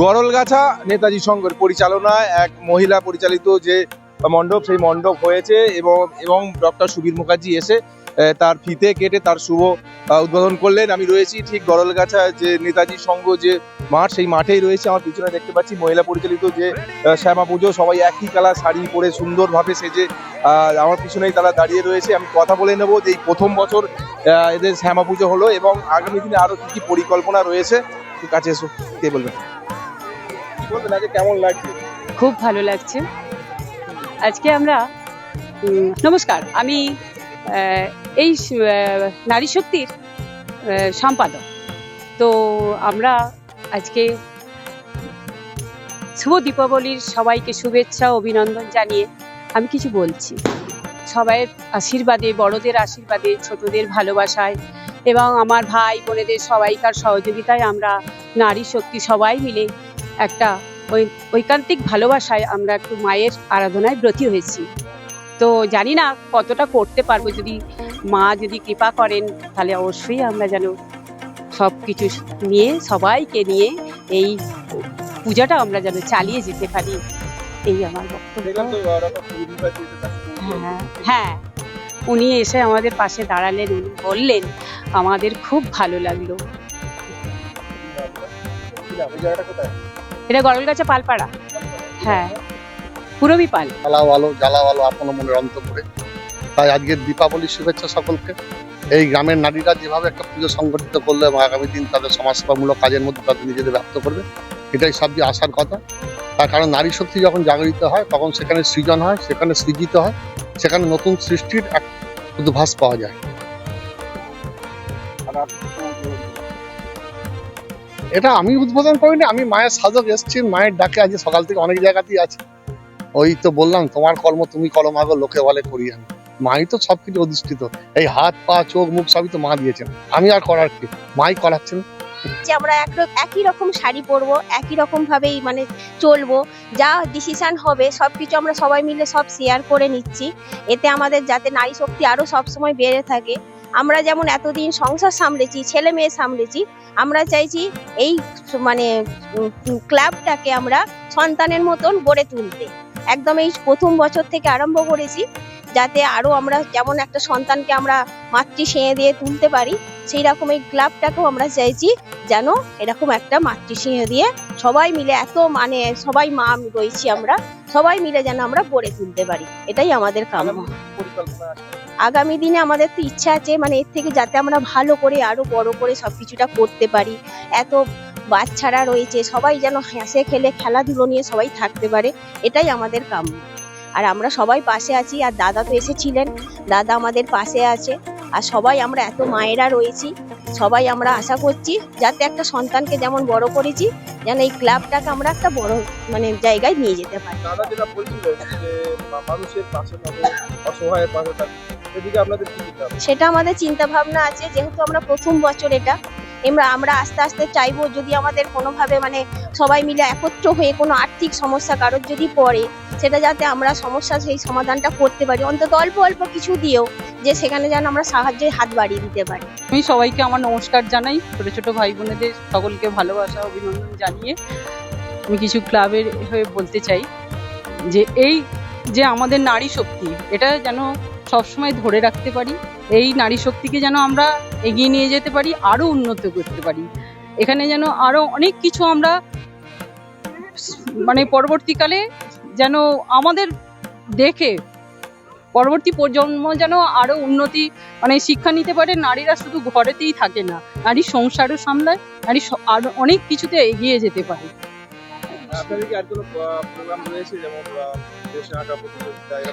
Goralgacha Netaji সংঘের পরিচালনায় এক মহিলা পরিচালিত যে মণ্ডপ, সেই মণ্ডপ হয়েছে এবং এবং ডক্টর সুবীর মুখার্জি এসে তার ফিতে কেটে তার শুভ উদ্বোধন করলেন। আমি রয়েছি ঠিক গরলগাছা যে নেতাজি সংঘ যে মাঠ, সেই মাঠেই রয়েছে। আমার পিছনে দেখতে পাচ্ছি মহিলা পরিচালিত যে শ্যামা পুজো। সবাই একই কালার শাড়ি পরে সুন্দরভাবে সেজে আমার পিছনেই তারা দাঁড়িয়ে রয়েছে। আমি কথা বলে নেব যে এই প্রথম বছর এদের শ্যামা পুজো হলো এবং আগামী দিনে আরও কি কি পরিকল্পনা রয়েছে। কাছে এসো, কে বলবেন বলবেন, আজকে কেমন লাগছে? খুব ভালো লাগছে। আজকে আমরা নমস্কার, আমি এই নারী শক্তির সম্পাদক। তো আমরা আজকে শুভ দীপাবলির সবাইকে শুভেচ্ছা, অভিনন্দন জানিয়ে আমি কিছু বলছি। সবাইয়ের আশীর্বাদে, বড়দের আশীর্বাদে, ছোটদের ভালোবাসায় এবং আমার ভাই, বোনেদের সবাইকার সহযোগিতায় আমরা নারী শক্তি সবাই মিলে একটা ওই ঐকান্তিক ভালোবাসায় আমরা একটু মায়ের আরাধনায় ব্রতী হয়েছি তো জানি না কতটা করতে পারব যদি মা যদি কৃপা করেন তাহলে অবশ্যই আমরা যেন সব কিছু নিয়ে সবাইকে নিয়ে এই পূজাটা আমরা যেন চালিয়ে যেতে পারি এই আমার বক্তব্য হ্যাঁ হ্যাঁ উনি এসে আমাদের পাশে দাঁড়ালেন উনি বললেন আমাদের খুব ভালো লাগল এটা গরলগাছা পালপাড়া। হ্যাঁ। পুরবি পাল। জ্বালা ভালো জ্বালা ভালো আপন মনের অন্তপুরে। তাই আজকের দীপাবলির শুভেচ্ছা সকলকে। এই গ্রামের নারীরা যেভাবে একটা পুজো সংগঠিত করলে এবং আগামী দিন তাদের সমাজসেবামূলক কাজের মধ্যে তাদের নিজেদের ব্যক্ত করবে, এটাই সবচেয়ে আসার কথা। তার কারণ নারী শক্তি যখন জাগরিত হয়, তখন সেখানে সৃজন হয়, সেখানে সৃজিত হয়, সেখানে নতুন সৃষ্টির এক উদ্ভাস পাওয়া যায়। এটা আমি উদ্বোধন করিনি, আমি মায়ের সাধক এসছি, মায়ের ডাকে আজ সকাল থেকে অনেক জায়গাতেই আছি। ওই তো বললাম, তোমার কর্ম তুমি করো মাগো লোকে বলে করি আমি। মাই তো সবকিছু অধিষ্ঠিত, এই হাত, পা, চোখ, মুখ সবই তো মা দিয়েছেন। আমি আর করার কি? মাই করাচ্ছেন? যে আমরা এক একই রকম শাড়ি পরবো, একই রকম ভাবেই মানে চলবো, যা ডিসিশন হবে, সবকিছু আমরা সবাই মিলে সব শেয়ার করে নিচ্ছি। এতে আমাদের যাতে নারী শক্তি আরও সব সময় বেড়ে থাকে। আমরা যেমন এতদিন সংসার সামলেছি, ছেলে মেয়ে সামলেছি, আমরা চাইছি এই মানে ক্লাবটাকে আমরা সন্তানের মতন গড়ে তুলতে। একদম এই প্রথম বছর থেকে আরম্ভ করেছি, যাতে আরও আমরা যেমন একটা সন্তানকে আমরা মাতৃ সেঁয়ে দিয়ে তুলতে পারি, সেই রকম এই ক্লাবটাকেও আমরা চাইছি যেন এরকম একটা মাতৃ মাতৃসিংহ দিয়ে সবাই মিলে এত মানে সবাই মা রয়েছি আমরা, সবাই মিলে যেন আমরা গড়ে তুলতে পারি। এটাই আমাদের আগামী পরিকল্পনা। আগামী দিনে আমাদের তো ইচ্ছা আছে মানে এর থেকে যাতে আমরা ভালো করে আরও বড় করে সবকিছুটা করতে পারি। এত বাচ্চারা রয়েছে, সবাই যেন হেসে খেলে, খেলাধুলো নিয়ে সবাই থাকতে পারে, এটাই আমাদের কাম্য। আর আমরা সবাই পাশে আছি, আর দাদা তো এসেছিলেন, দাদা আমাদের পাশে আছে, আর সবাই আমরা এত মায়েরা রয়েছি, সবাই আমরা আশা করছি যাতে একটা সন্তানকে যেমন বড় করেছি, যেন এই ক্লাবটাকে আমরা একটা বড় মানে জায়গায় নিয়ে যেতে পারি। মানুষের পাশে অসহায়ের পাশে থাকবে সেদিকে আপনাদের কি সেটা আমাদের চিন্তা ভাবনা আছে যেহেতু আমরা প্রথম বছর এটা আমরা আমরা আস্তে আস্তে চাইব যদি আমাদের কোনোভাবে মানে সবাই মিলে একত্র হয়ে কোনো আর্থিক সমস্যা কারোর যদি পড়ে সেটা যাতে আমরা সমস্যা সেই সমাধানটা করতে পারি। অন্তত অল্প অল্প কিছু দিয়েও যে সেখানে যেন আমরা সাহায্যের হাত বাড়িয়ে দিতে পারি। আমি সবাইকে আমার নমস্কার জানাই ছোট ছোট ভাই বোনেদের সকলকে ভালোবাসা অভিনন্দন জানিয়ে আমি কিছু ক্লাবের হয়ে বলতে চাই যে এই যে আমাদের নারী শক্তি, এটা যেন সবসময় ধরে রাখতে পারি, এই নারী শক্তিকে যেন আমরা এগিয়ে নিয়ে যেতে পারি, আরও উন্নত করতে পারি। এখানে যেন আরও অনেক কিছু আমরা মানে পরবর্তীকালে যেন আমাদের দেখে, পরবর্তী প্রজন্ম যেন আরও উন্নতি মানে শিক্ষা নিতে পারে, নারীরা শুধু ঘরেতেই থাকে না, নারী সংসারও সামলায়, নারী আরও অনেক কিছুতে এগিয়ে যেতে পারে। আপনাদের কি আর কোনো প্রোগ্রাম রয়েছে যেমন?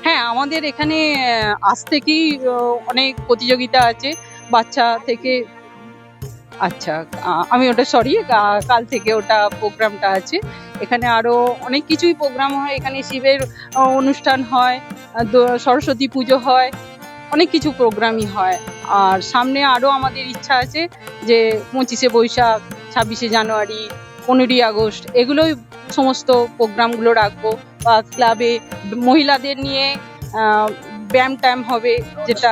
হ্যাঁ আমাদের এখানে আজ থেকেই অনেক প্রতিযোগিতা আছে বাচ্চা থেকে। আচ্ছা আমি ওটা সরি কাল থেকে ওটা প্রোগ্রামটা আছে। এখানে আরও অনেক কিছুই প্রোগ্রাম হয়। এখানে শিবের অনুষ্ঠান হয় সরস্বতী পুজো হয়, অনেক কিছু প্রোগ্রামই হয়। আর সামনে আরও আমাদের ইচ্ছা আছে যে পঁচিশে বৈশাখ, ছাব্বিশে জানুয়ারি পনেরোই আগস্ট, এগুলোই সমস্ত প্রোগ্রামগুলো রাখব বা ক্লাবে মহিলাদের নিয়ে ব্যায়াম ট্যাম হবে যেটা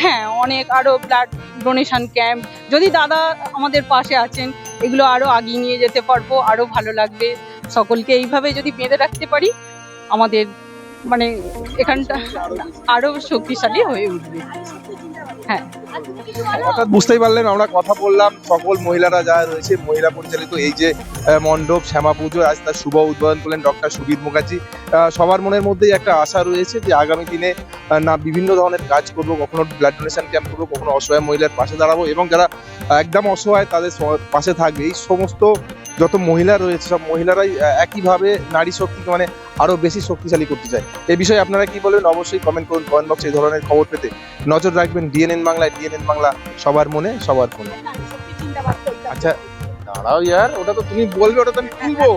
হ্যাঁ অনেক আরও ব্লাড ডোনেশন ক্যাম্প যদি দাদা আমাদের পাশে আছেন, এগুলো আরও আগিয়ে নিয়ে যেতে পারব আরও ভালো লাগবে। সকলকে এইভাবে যদি বেঁধে রাখতে পারি, আমাদের মানে এখানটা আরও শক্তিশালী হয়ে উঠবে। হ্যাঁ। অর্থাৎ বুঝতেই পারলেন আমরা কথা বললাম, সকল মহিলারা যারা রয়েছে, মহিলা পরিচালিত এই যে মণ্ডপ, শ্যামা পুজো, আজ তার শুভ উদ্বোধন করলেন ডক্টর সুবীর মুখার্জি। সবার মনের মধ্যেই একটা আশা রয়েছে যে আগামী দিনে না, বিভিন্ন ধরনের কাজ করব, কখনো ব্লাড ডোনেশন ক্যাম্প করব, কখনো অসহায় মহিলার পাশে দাঁড়াবো এবং যারা একদম অসহায় তাদের পাশে থাকবে। এই সমস্ত যত মহিলা রয়েছে, সব মহিলারাই একইভাবে নারী শক্তিকে মানে আরও বেশি শক্তিশালী করতে চায়। এই বিষয়ে আপনারা কি বলবেন? অবশ্যই কমেন্ট করুন কমেন্ট বক্সে এই ধরনের খবর পেতে। নজর রাখবেন ডিএনএন বাংলায়। ডিএনএন বাংলা সবার মনে সবার মনে। আচ্ছা দাঁড়াও ইয়ার ওটা তো তুমি বলবে ওটা তো আমি তুলবো।